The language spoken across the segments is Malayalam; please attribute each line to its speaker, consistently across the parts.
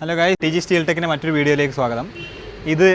Speaker 1: ഹലോ ഗായ് ടി ജി സ്റ്റീൽ ടെക്കിന്റെ മറ്റൊരു വീഡിയോയിലേക്ക് സ്വാഗതം. ഇത്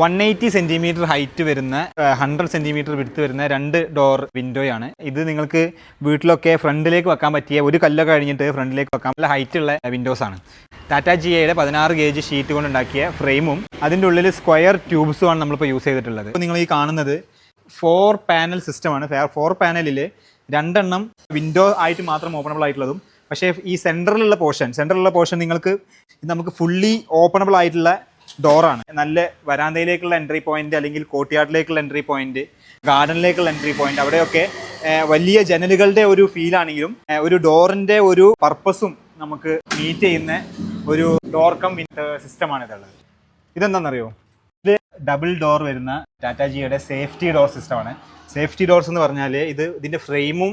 Speaker 1: വൺ എയ്റ്റി സെന്റിമീറ്റർ ഹൈറ്റ് വരുന്ന ഹൺഡ്രഡ് സെന്റിമീറ്റർ വിടുത്ത് വരുന്ന രണ്ട് ഡോർ വിൻഡോയാണ് ഇത് നിങ്ങൾക്ക് വീട്ടിലൊക്കെ ഫ്രണ്ടിലേക്ക് വെക്കാൻ പറ്റിയ ഒരു കല്ലൊക്കെ കഴിഞ്ഞിട്ട് ഫ്രണ്ടിലേക്ക് വെക്കാൻ നല്ല ഹൈറ്റ് ഉള്ള വിൻഡോസ് ആണ്. ടാറ്റ ജി ഐയുടെ പതിനാറ് ഗേജ് ഷീറ്റ് കൊണ്ട് ഉണ്ടാക്കിയ ഫ്രെയിമും അതിന്റെ ഉള്ളിൽ സ്ക്വയർ ട്യൂബ്സുമാണ് നമ്മളിപ്പോൾ യൂസ് ചെയ്തിട്ടുള്ളത്. ഇപ്പോൾ നിങ്ങൾ ഈ കാണുന്നത് ഫോർ പാനൽ സിസ്റ്റമാണ് ഫോർ പാനലിൽ രണ്ടെണ്ണം വിൻഡോ ആയിട്ട് മാത്രം ഓപ്പണബിൾ ആയിട്ടുള്ളതും പക്ഷേ ഈ സെന്ററിലുള്ള പോർഷൻ സെന്ററിലുള്ള പോർഷൻ നിങ്ങൾക്ക് നമുക്ക് ഫുള്ളി ഓപ്പണബിൾ ആയിട്ടുള്ള ഡോറാണ് നല്ല വരാന്തയിലേക്കുള്ള എൻട്രി പോയിന്റ് അല്ലെങ്കിൽ കോട്ടിയാട്ടിലേക്കുള്ള എൻട്രി പോയിന്റ് ഗാർഡനിലേക്കുള്ള എൻട്രി പോയിന്റ് അവിടെയൊക്കെ വലിയ ജനലുകളുടെ ഒരു ഫീലാണെങ്കിലും ഒരു ഡോറിന്റെ ഒരു പർപ്പസും നമുക്ക് മീറ്റ് ചെയ്യുന്ന ഒരു ഡോർ കം സിസ്റ്റമാണ് ഇതുള്ളത്. ഇതെന്താണെന്നറിയോ? ഇത് ഡബിൾ ഡോർ വരുന്ന ടാറ്റാജിയുടെ സേഫ്റ്റി ഡോർ സിസ്റ്റമാണ് സേഫ്റ്റി ഡോർസ് എന്ന് പറഞ്ഞാൽ ഇത് ഇതിന്റെ ഫ്രെയിമും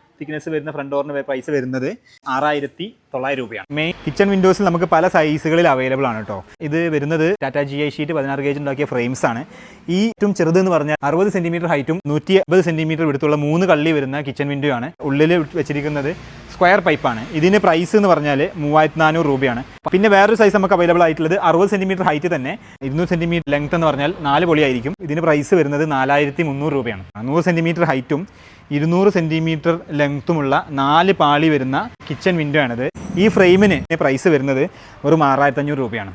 Speaker 1: തിക്നെസ് വരുന്ന ഫ്രണ്ട് ഡോറിന് പൈസ വരുന്നത് ആറായിരത്തി തൊള്ളായിരം രൂപയാണ്. മെയിൻ കിച്ചൺ വിൻഡോസിൽ നമുക്ക് പല സൈസുകളിൽ അവൈലബിൾ ആണ് കേട്ടോ ഇത് വരുന്നത് ടാറ്റ ജി ഐ ഷീറ്റ് പതിനാറ് ഗേജ് ഉണ്ടാക്കിയ ഫ്രെയിംസ് ആണ്. ഈ ഏറ്റവും ചെറുത് എന്ന് പറഞ്ഞാൽ അറുപത് സെന്റിമീറ്റർ ഹൈറ്റും നൂറ്റി അമ്പത് സെന്റിമീറ്റർ വിടുത്തുള്ള മൂന്ന് കള്ളി വരുന്ന കിച്ചൺ വിൻഡോ ആണ് ഉള്ളിൽ വെച്ചിരിക്കുന്നത്. സ്ക്വയർ പൈപ്പാണ്. ഇതിന് പ്രൈസ് എന്ന് പറഞ്ഞാൽ മൂവായിരത്തി നാനൂറ് രൂപയാണ്. പിന്നെ വേറൊരു സൈസ് നമുക്ക് അവൈലബിൾ ആയിട്ടുള്ളത് അറുപത് സെന്റിമീറ്റർ ഹൈറ്റ് തന്നെ. ഇരുന്നൂറ് സെന്റിമീറ്റർ ലെങ്ത് എന്ന് പറഞ്ഞാൽ നാല് പൊളിയായിരിക്കും. ഇതിന് പ്രൈസ് വരുന്നത് നാലായിരത്തി മുന്നൂറ് രൂപയാണ് നൂറ് സെന്റിമീറ്റർ ഹൈറ്റും ഇരുന്നൂറ് സെന്റിമീറ്റർ ലെങ്ത്തുമുള്ള നാല് പാളി വരുന്ന കിച്ചൺ വിൻഡോ ആണിത്. ഈ ഫ്രെയിമിന് പ്രൈസ് വരുന്നത് ഒരു ആറായിരത്തി അഞ്ഞൂറ് രൂപയാണ്.